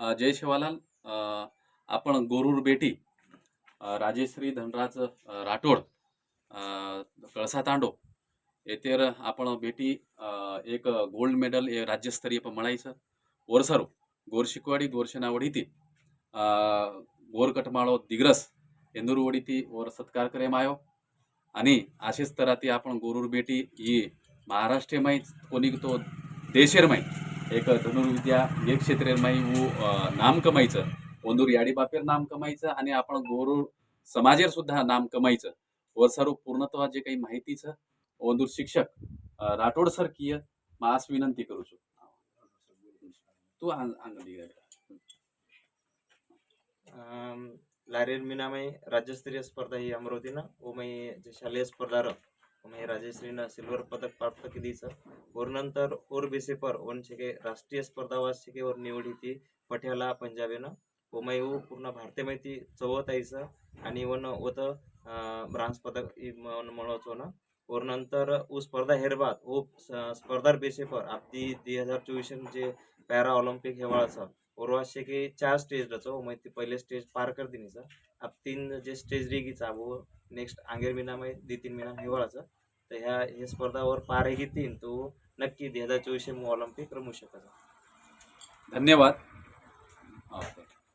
जय शिवालाल. आपण गोरूर बेटी राजेश्री धनराज राठोड कळसा तांडो येतेर आपण बेटी एक गोल्ड मेडल ए राज्यस्तरीय पण म्हणायचं. वर्सारू गोर शिकवाडी गोर शेनावडी ती गोर कटमाळो दिग्रस एंदुरवडी ती वर सत्कार करेम आयो आणि अशीच तरा ती आपण गोरूर बेटी ही महाराष्ट्रीयमाई कोणी तो देशेरमाई एक धनुर्विद्या हे क्षेत्रेरमाई ऊ नाम कमायचं. ओंदूर याडी बापेर नाम कमायचं आणि आपण गोरूर समाजेर सुद्धा नाम कमायचं. वर सर्व पूर्णत्वा जे काही माहितीचं ओंदूर शिक्षक राठोड सर किय मास विनंती करू शकतो तू आंग आंगली अम, लारेर मीनामय राज्यस्तरीय स्पर्धा ही अमरावतीनं ओमय जे शालेय स्पर्धा र राजेश्रीनं सिल्वर पदक प्राप्त केलीचं. और नंतर ओर बेसेपर वन छेके राष्ट्रीय स्पर्धा वास निवड ती पठ्याला पंजाबेनं. ओमयू पूर्ण भारतीय माहिती चौवत आईचं आणि वन होत ब्रांज पदक इ ना और नंतर ऊ स्पर्धा हेरबाद ओ स्पर्धा बेसेपर आपली दोन हजार चोवीस जे पॅरा ऑलिम्पिक हेवाळाचं और असे की चार स्टेज रचो हो. मग ते पहिले स्टेज पार कर दिनीचा. अब तीन जे स्टेज रेगीचा वो नेक्स्ट आंगेर महिना मग दी तीन महिना हिवाळाचा तर ह्या हे स्पर्धावर पार हे तीन. तो नक्की दोन हजार चोवीसशे ऑलिम्पिक रमू शकत. धन्यवाद.